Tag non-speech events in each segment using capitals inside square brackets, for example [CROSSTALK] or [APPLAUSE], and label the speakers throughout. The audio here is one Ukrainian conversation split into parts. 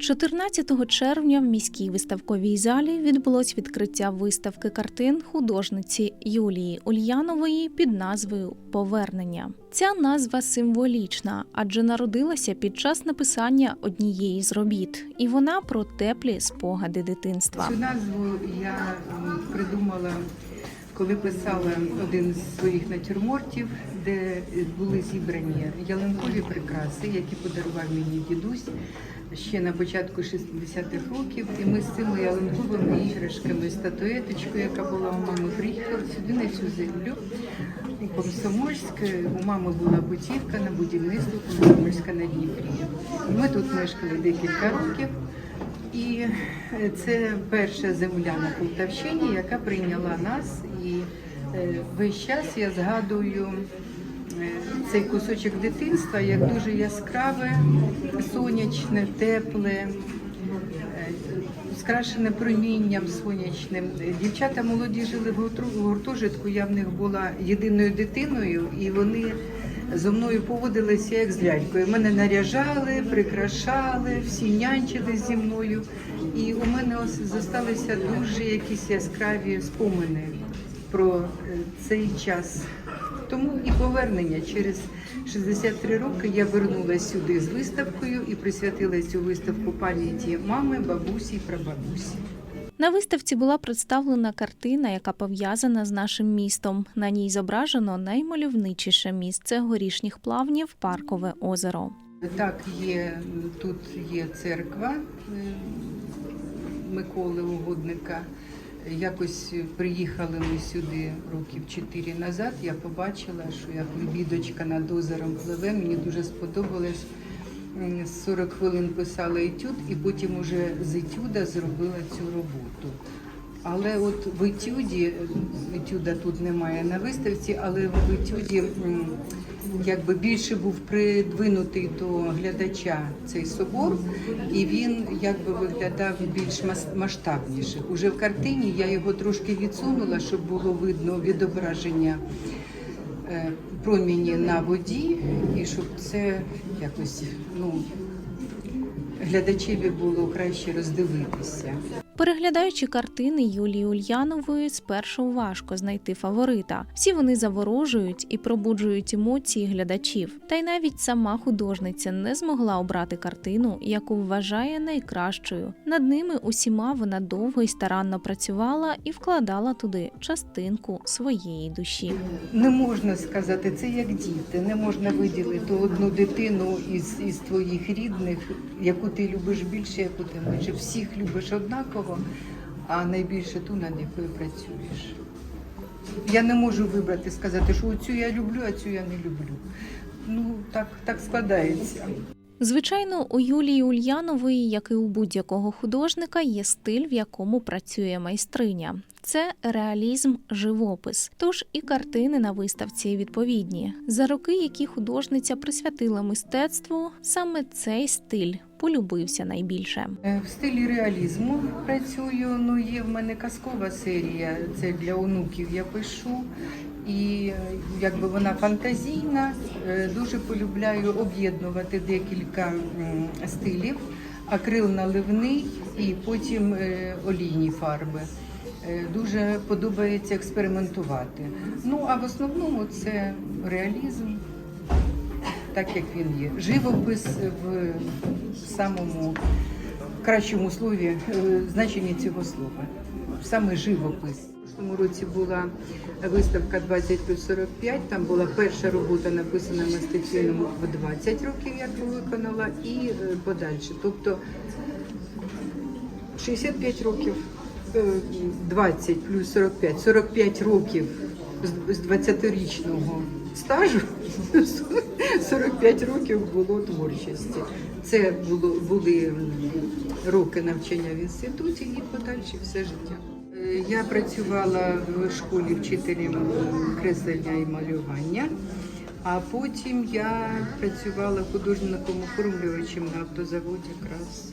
Speaker 1: 14 червня в міській виставковій залі відбулось відкриття виставки картин художниці Юлії Ульянової під назвою Повернення. Ця назва символічна, адже народилася під час написання однієї з робіт, і вона про теплі спогади дитинства.
Speaker 2: Цю назву я придумала, коли писала один з своїх натюрмортів, де були зібрані ялинкові прикраси, які подарував мені дідусь ще на початку 60-х років. І ми з цими ялинковими іграшками, статуеточкою, яка була у мами, приїхали сюди на цю землю. У Комсомольськ у мами була путівка на будівництво Комсомольська на Дніпрі. Ми тут мешкали декілька років. І е, це перша земля на Полтавщині, яка прийняла нас. І е, весь час я згадую е, цей кусочок дитинства як дуже яскраве, сонячне, тепле, скрашене промінням сонячним. Дівчата молоді жили в гуртожитку. Я в них була єдиною дитиною, і вони зо мною поводилися як з лялькою. Мене наряжали, прикрашали, всі нянчили зі мною. І у мене ось зосталися дуже якісь яскраві спомини про е, цей час. Тому і повернення через 63 роки я вернулася сюди з виставкою і присвятила цю виставку пам'яті мами, бабусі прабабусі.
Speaker 1: На виставці була представлена картина, яка пов'язана з нашим містом. На ній зображено наймальовничіше місце горішніх плавнів Паркове озеро.
Speaker 2: Так, є тут є церква е, Миколи Угодника. Якось приїхали ми сюди років чотири назад. Я побачила, що як лебідочка над озером пливе. Мені дуже сподобалось. М, 40 хвилин писала етюд, і потім уже з етюда зробила цю роботу. Але от в етюді, етюда тут немає на виставці, але в етюді якби більше був придвинутий до глядача цей собор, і він якби виглядав більш масштабніше. Уже в картині я його трошки відсунула, щоб було видно відображення е, проміні на воді, і щоб це якось ну, глядачеві було краще роздивитися.
Speaker 1: Переглядаючи картини Юлії Ульянової, спершу важко знайти фаворита. Всі вони заворожують і пробуджують емоції глядачів. Та й навіть сама художниця не змогла обрати картину, яку вважає найкращою. Над ними усіма вона довго і старанно працювала і вкладала туди частинку своєї душі.
Speaker 2: Не можна сказати, це як діти. Не можна виділити одну дитину із, із твоїх рідних, яку ти любиш більше, яку ти майже всіх любиш однаково, а найбільше ту, над якою працюєш. Я не можу вибрати, сказати, що цю я люблю, а цю я не люблю. Ну, так, так складається.
Speaker 1: Звичайно, у Юлії Ульянової, як і у будь-якого художника, є стиль, в якому працює майстриня. Це реалізм, живопис. Тож і картини на виставці відповідні. За роки, які художниця присвятила мистецтву, саме цей стиль полюбився найбільше.
Speaker 2: Е, В стилі реалізму працюю. Ну, є в мене казкова серія, це для онуків я пишу. І е, якби вона фантазійна, е, дуже полюбляю об'єднувати декілька стилів, акрил наливний і потім олійні фарби. Дуже подобається експериментувати. Ну а в основному це реалізм, так як він є. Живопис в самому кращому слові е, значенні цього слова. Саме живопис. Тому році була виставка 20 плюс 45, там була перша робота написана мистецтвіному в 20 років, я виконала, і е, подальше. Тобто 65 років, е, 20 плюс 45, 45 років з 20-річного стажу, 45 років було творчості. Це було, були роки навчання в інституті і подальше все життя. Е, Я працювала в школі вчителем креслення і малювання, а потім я працювала художником оформлювачем на автозаводі якраз.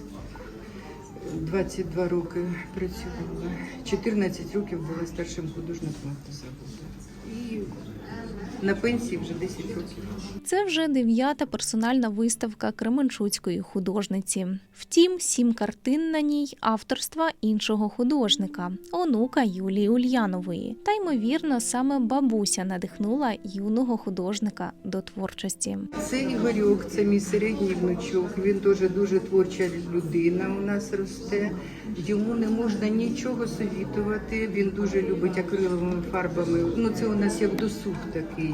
Speaker 2: 22 роки працювала, 14 років була старшим художником автозаводу. І на пенсії вже 10 років.
Speaker 1: Це вже дев'ята персональна виставка Кременчуцької художниці. Втім, сім картин на ній авторства іншого художника, онука Юлії Ульянової. Та ймовірно, саме бабуся надихнула юного художника до творчості.
Speaker 2: Це Ігорюк, це мій середній внучок. Він теж дуже творча людина у нас росте. Йому не можна нічого совітувати. Він дуже любить акриловими фарбами. Ну це у нас як досуг такий.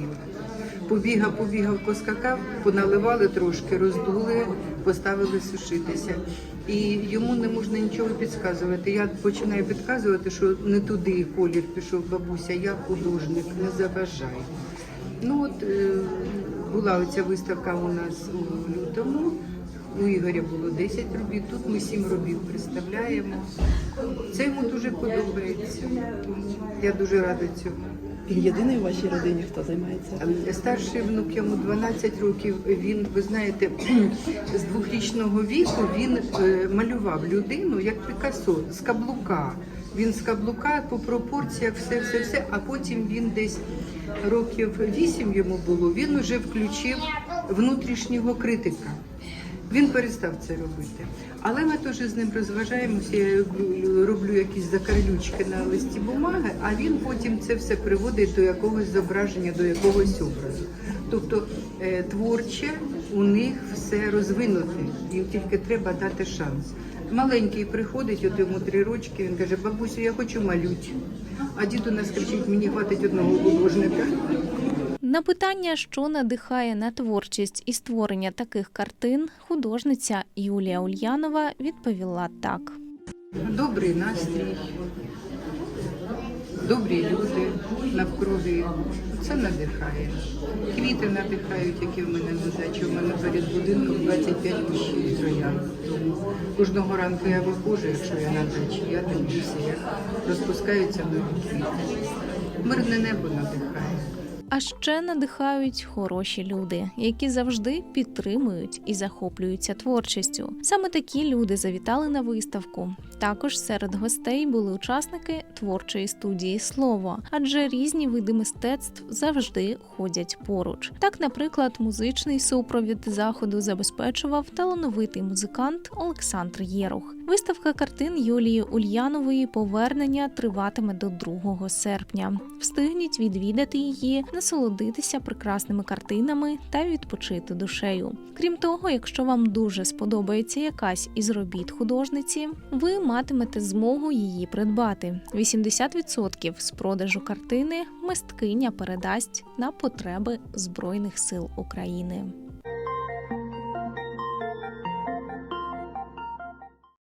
Speaker 2: Побігав, побігав, поскакав, поналивали трошки, роздули, поставили сушитися. І йому не можна нічого підказувати. Я починаю підказувати, що не туди колір пішов бабуся, я художник, не заважай. Ну от е, була оця виставка у нас у лютому. У Ігоря було 10 робіт, тут ми 7 робіт представляємо. Це йому дуже подобається. Я дуже рада цьому.
Speaker 3: Він єдиний у вашій родині, хто займається.
Speaker 2: Е, Старший внук йому 12 років. Він, ви знаєте, [CLEARS THROAT] з двохрічного віку він е, малював людину як Пікассо, з каблука. Він з каблука по пропорціях, все, все, все. А потім він десь років 8 йому було. Він вже включив внутрішнього критика. Він перестав це робити. Але ми теж з ним розважаємося. Я роблю якісь закарлючки на листі бумаги, а він потім це все приводить до якогось зображення, до якогось образу. Тобто е, творче у них все розвинуте, їм тільки треба дати шанс. Маленький приходить, от йому три рочки, він каже, бабусю, я хочу малють. А дід у нас кричить, мені хватить одного художника.
Speaker 1: На питання, що надихає на творчість і створення таких картин, художниця Юлія Ульянова відповіла так.
Speaker 2: Добрий настрій, добрі люди навкруги. Це надихає. Квіти надихають, які в мене на дачі. У мене перед будинком 25 кущів троян. Кожного ранку я виходжу, якщо я на дачі, я дивлюся, як розпускаються нові квіти. Мирне небо надихає.
Speaker 1: А ще надихають хороші люди, які завжди підтримують і захоплюються творчістю. Саме такі люди завітали на виставку. Також серед гостей були учасники творчої студії Слово, адже різні види мистецтв завжди ходять поруч. Так, наприклад, музичний супровід заходу забезпечував талановитий музикант Олександр Єрух. Виставка картин Юлії Ульянової повернення триватиме до 2 серпня. Встигніть відвідати її, насолодитися прекрасними картинами та відпочити душею. Крім того, якщо вам дуже сподобається якась із робіт художниці, ви матимете змогу її придбати. 80% з продажу картини мисткиня передасть на потреби Збройних сил України.